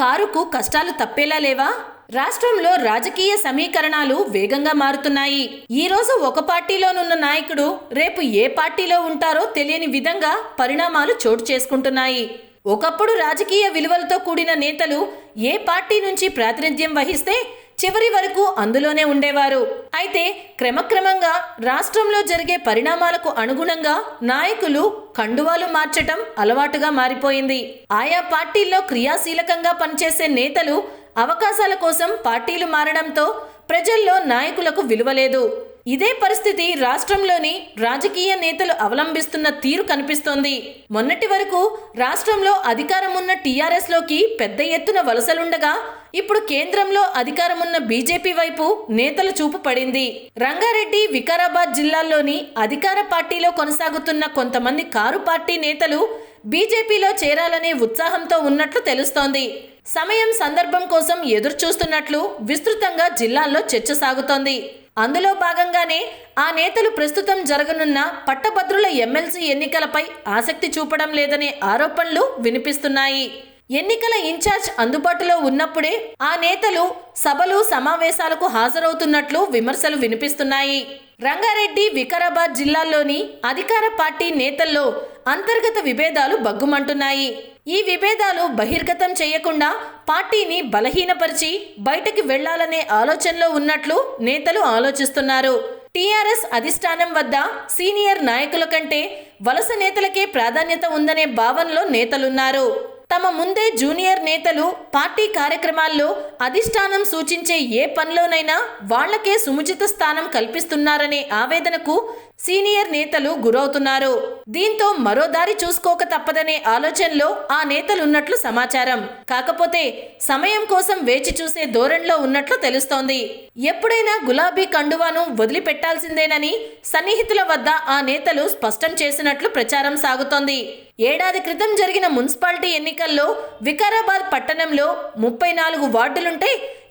కారుకు కష్టాలు తప్పేలా లేవా? రాష్ట్రంలో రాజకీయ సమీకరణాలు వేగంగా మారుతున్నాయి. ఈ రోజు ఒక పార్టీలోనున్న నాయకుడు రేపు ఏ పార్టీలో ఉంటారో తెలియని విధంగా పరిణామాలు చోటు చేసుకుంటున్నాయి. ఒకప్పుడు రాజకీయ విలువలతో కూడిన నేతలు ఏ పార్టీ నుంచి ప్రాతినిధ్యం వహిస్తే చివరి వరకు అందులోనే ఉండేవారు. అయితే క్రమక్రమంగా రాష్ట్రంలో జరిగే పరిణామాలకు అనుగుణంగా నాయకులు కండువాలు మార్చటం అలవాటుగా మారిపోయింది. ఆయా పార్టీల్లో క్రియాశీలకంగా పనిచేసే నేతలు అవకాశాల కోసం పార్టీలు మారడంతో ప్రజల్లో నాయకులకు విలువలేదు ఇదే పరిస్థితి రాష్ట్రంలోని రాజకీయ నేతలు అవలంబిస్తున్న తీరు కనిపిస్తోంది. మొన్నటి వరకు రాష్ట్రంలో అధికారం ఉన్న టీఆర్ఎస్లోకి పెద్ద ఎత్తున వలసలుండగా ఇప్పుడు కేంద్రంలో అధికారమున్న బీజేపీ వైపు నేతల చూపు పడింది. రంగారెడ్డి వికారాబాద్ జిల్లాల్లోని అధికార పార్టీలో కొనసాగుతున్న కొంతమంది కారు పార్టీ నేతలు బీజేపీలో చేరాలనే ఉత్సాహంతో ఉన్నట్లు తెలుస్తోంది. సమయం సందర్భం కోసం ఎదురు చూస్తున్నట్లు విస్తృతంగా జిల్లాల్లో చర్చ సాగుతోంది. అందులో భాగంగానే ఆ నేతలు ప్రస్తుతం జరగనున్న పట్టభద్రుల ఎమ్మెల్సీ ఎన్నికలపై ఆసక్తి చూపడం లేదనే ఆరోపణలు వినిపిస్తున్నాయి. ఎన్నికల ఇన్ఛార్జ్ అందుబాటులో ఉన్నప్పుడే ఆ నేతలు సభలు సమావేశాలకు హాజరవుతున్నట్లు విమర్శలు వినిపిస్తున్నాయి. రంగారెడ్డి వికారాబాద్ జిల్లాల్లోని అధికార పార్టీ నేతల్లో అంతర్గత విభేదాలు బగ్గుమంటున్నాయి ఈ విభేదాలు బహిర్గతం చేయకుండా పార్టీని బలహీనపరిచి బయటకి వెళ్ళాలనే ఆలోచనలో ఉన్నట్లు నేతలు ఆలోచిస్తున్నారు. టీఆర్ఎస్ అధిష్టానం వద్ద సీనియర్ నాయకుల కంటే వలస నేతలకే ప్రాధాన్యత ఉందనే భావనలో నేతలున్నారు. తమ ముందే జూనియర్ నేతలు పార్టీ కార్యక్రమాల్లో అధిష్టానం సూచించే ఏ పనిలోనైనా వాళ్ళకే సుముచిత స్థానం కల్పిస్తున్నారనే ఆవేదనకు సీనియర్ నేతలు గురవుతున్నారు. దీంతో మరో దారి చూసుకోక తప్పదనే ఆలోచనలో ఆ నేతలున్నట్లు సమాచారం. కాకపోతే సమయం కోసం వేచి చూసే ధోరణిలో ఉన్నట్లు తెలుస్తోంది. ఎప్పుడైనా గులాబీ కండువాను వదిలిపెట్టాల్సిందేనని సన్నిహితుల వద్ద ఆ నేతలు స్పష్టం చేసినట్లు ప్రచారం సాగుతోంది. ఏడాది క్రితం జరిగిన మున్సిపాలిటీ ఎన్నికల్లో వికారాబాద్ పట్టణంలో ముప్పై నాలుగు వార్డులుంటే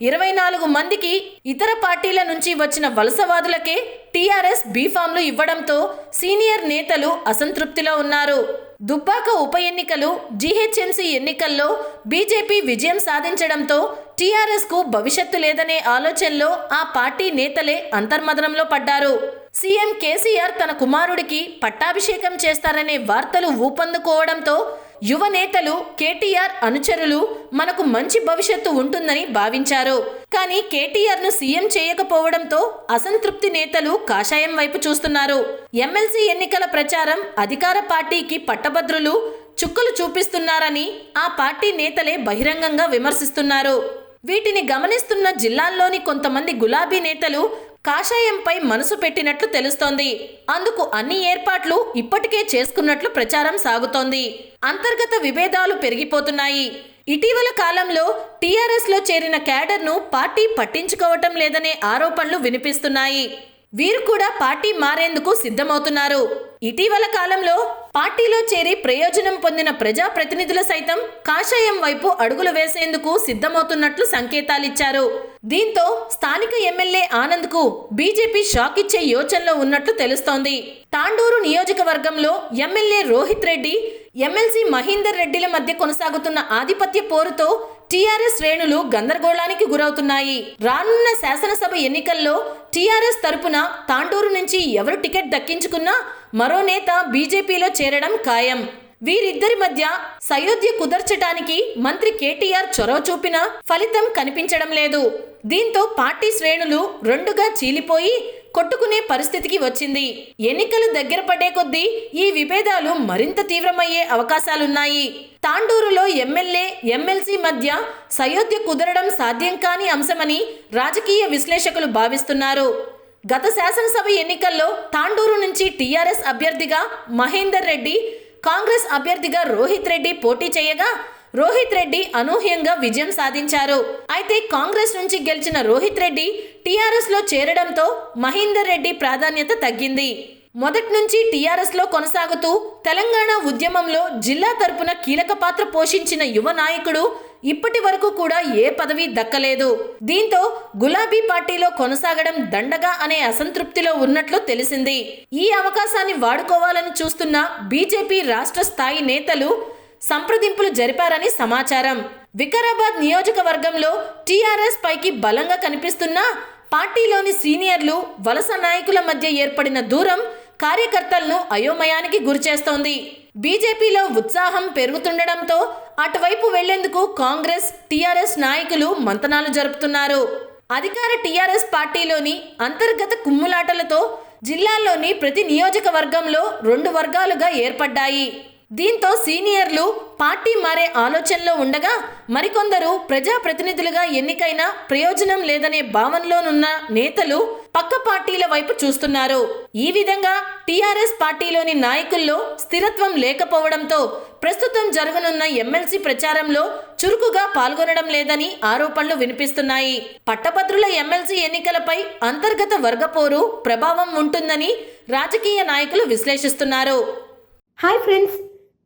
ఇరవై నాలుగు మందికి ఇతర పార్టీల నుంచి వచ్చిన వలసవాదులకే టీఆర్ఎస్ బీఫామ్లు ఇవ్వడంతో సీనియర్ నేతలు అసంతృప్తిలో ఉన్నారు. దుబ్బాక ఉప ఎన్నికలు జీహెచ్ఎంసీ ఎన్నికల్లో బీజేపీ విజయం సాధించడంతో టీఆర్ఎస్కు భవిష్యత్తు లేదనే ఆలోచనలో ఆ పార్టీ నేతలే అంతర్మదనంలో పడ్డారు. సీఎం కేసీఆర్ తన కుమారుడికి పట్టాభిషేకం చేస్తారనే వార్తలు ఊపందుకోవడంతో యువ నేతలు కేటీఆర్ అనుచరులు మనకు మంచి భవిష్యత్తు ఉంటుందని భావించారు. కానీ కేటీఆర్ను సీఎం చేయకపోవడంతో అసంతృప్తి నేతలు కాషాయం వైపు చూస్తున్నారు. ఎమ్మెల్సీ ఎన్నికల ప్రచారం అధికార పార్టీకి పట్టభద్రులు చుక్కలు చూపిస్తున్నారని ఆ పార్టీ నేతలే బహిరంగంగా విమర్శిస్తున్నారు. వీటిని గమనిస్తున్న జిల్లాల్లోని కొంతమంది గులాబీ నేతలు కాషాయంపై మనసు పెట్టినట్లు తెలుస్తోంది. అందుకు అన్ని ఏర్పాట్లు ఇప్పటికే చేసుకున్నట్లు ప్రచారం సాగుతోంది. అంతర్గత విభేదాలు పెరిగిపోతున్నాయి. ఇటీవల కాలంలో టీఆర్ఎస్లో చేరిన క్యాడర్ను పార్టీ పట్టించుకోవటం లేదనే ఆరోపణలు వినిపిస్తున్నాయి. వీరు కూడా పార్టీ మారేందుకు సిద్ధమవుతున్నారు. ఇటీవల కాలంలో పార్టీలో చేరి ప్రయోజనం పొందిన ప్రజాప్రతినిధులు సైతం కాషాయం వైపు అడుగులు వేసేందుకు సిద్ధమవుతున్నట్లు సంకేతాలిచ్చారు. దీంతో స్థానిక ఎమ్మెల్యే ఆనంద్కు బీజేపీ షాక్ ఇచ్చే యోచనలో ఉన్నట్లు తెలుస్తోంది. తాండూరు నియోజకవర్గంలో ఎమ్మెల్యే రోహిత్ రెడ్డి ఎమ్మెల్సీ మహేందర్ రెడ్డిల మధ్య కొనసాగుతున్న ఆధిపత్య పోరుతో టీఆర్ఎస్ శ్రేణులు గందరగోళానికి గురవుతున్నాయి. రానున్న శాసనసభ ఎన్నికల్లో టీఆర్ఎస్ తరపున తాండూరు నుంచి ఎవరు టికెట్ దక్కించుకున్నా మరో నేత బీజేపీలో చేరడం ఖాయం. వీరిద్దరి మధ్య సయోధ్య కుదర్చటానికి మంత్రి కేటీఆర్ చొరవ చూపినా ఫలితం కనిపించడం లేదు. దీంతో పార్టీ శ్రేణులు రెండుగా చీలిపోయి కొట్టుకునే పరిస్థితికి వచ్చింది. ఎన్నికలు దగ్గర పడే కొద్దీ ఈ విభేదాలు మరింత తీవ్రమయ్యే అవకాశాలున్నాయి. తాండూరులో ఎమ్మెల్యే ఎమ్మెల్సీ మధ్య సయోధ్య కుదరడం సాధ్యం కాని అంశమని రాజకీయ విశ్లేషకులు భావిస్తున్నారు. గత శాసనసభ ఎన్నికల్లో తాండూరు నుంచి టీఆర్ఎస్ అభ్యర్థిగా మహేందర్ రెడ్డి కాంగ్రెస్ అభ్యర్థిగా రోహిత్ రెడ్డి పోటీ చేయగా రోహిత్ రెడ్డి అనూహ్యంగా విజయం సాధించారు. అయితే కాంగ్రెస్ నుంచి గెలిచిన రోహిత్ రెడ్డి టీఆర్ఎస్లో చేరడంతో మహేందర్ రెడ్డి ప్రాధాన్యత తగ్గింది. మొదటి నుంచి టీఆర్ఎస్లో కొనసాగుతూ తెలంగాణ ఉద్యమంలో జిల్లా తరపున కీలక పాత్ర పోషించిన యువ నాయకుడు ఇప్పటి వరకు కూడా ఏ పదవి దక్కలేదు. దీంతో గులాబీ పార్టీలో కొనసాగడం దండగా అనే అసంతృప్తిలో ఉన్నట్లు తెలిసింది. ఈ అవకాశాన్ని వాడుకోవాలని చూస్తున్న బీజేపీ రాష్ట్ర స్థాయి నేతలు సంప్రదింపులు జరిపారని సమాచారం. వికారాబాద్ నియోజకవర్గంలో టీఆర్ఎస్ పైకి బలంగా కనిపిస్తున్న పార్టీలోని సీనియర్లు వలస నాయకుల మధ్య ఏర్పడిన దూరం కార్యకర్తలను అయోమయానికి గురిచేస్తోంది. బీజేపీలో ఉత్సాహం పెరుగుతుండడంతో అటువైపు వెళ్ళేందుకు కాంగ్రెస్ టీఆర్ఎస్ నాయకులు మంతనాలు జరుపుతున్నారు. అధికార టీఆర్ఎస్ పార్టీలోని అంతర్గత కుమ్ములాటలతో జిల్లాల్లోని ప్రతి నియోజకవర్గంలో రెండు వర్గాలుగా ఏర్పడ్డాయి. దీంతో సీనియర్లు పార్టీ మారే ఆలోచనలో ఉండగా మరికొందరు ప్రజాప్రతినిధులుగా ఎన్నికైన ప్రయోజనం లేదనే భావనలోనున్న నేతలు పక్క పార్టీల వైపు చూస్తున్నారు. ఈ విధంగా టీఆర్ఎస్ పార్టీలోని నాయకుల్లో స్థిరత్వం లేకపోవడంతో ప్రస్తుతం జరగనున్న ఎమ్మెల్సీ ప్రచారంలో చురుకుగా పాల్గొనడం లేదని ఆరోపణలు వినిపిస్తున్నాయి. పట్టభద్రుల ఎమ్మెల్సీ ఎన్నికలపై అంతర్గత వర్గపోరు ప్రభావం ఉంటుందని రాజకీయ నాయకులు విశ్లేషిస్తున్నారు. Hi friends